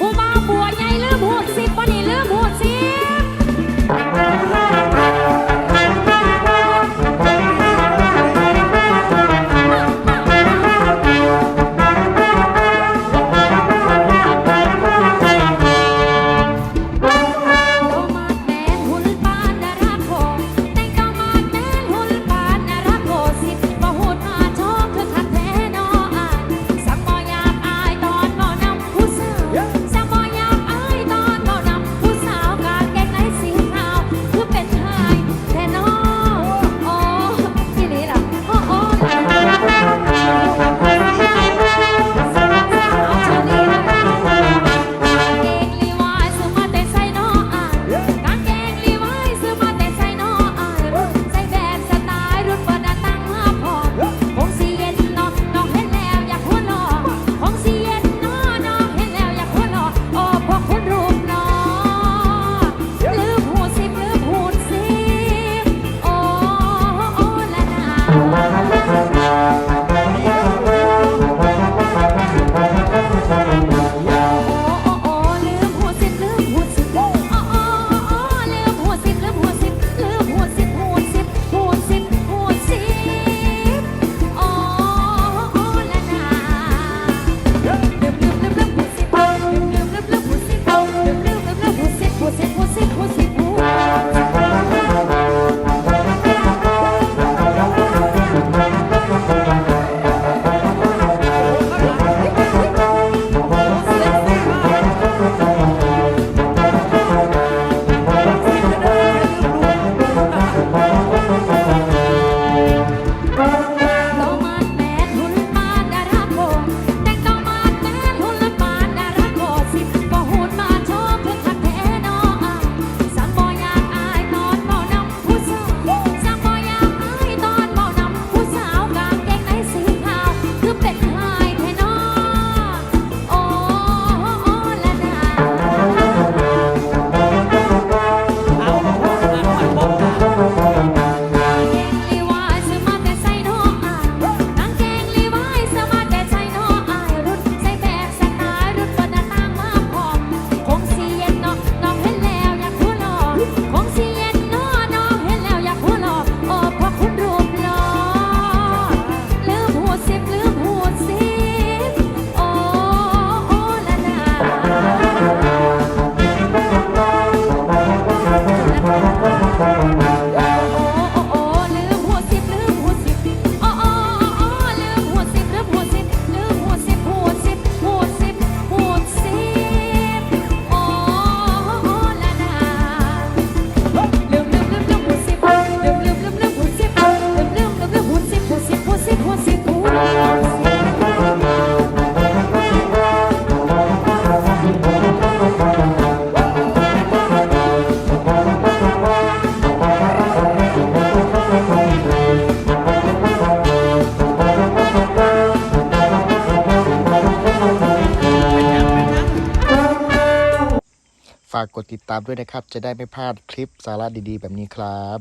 我把。ฝากกดติดตามด้วยนะครับ จะได้ไม่พลาดคลิปสาระดีๆ แบบนี้ครับ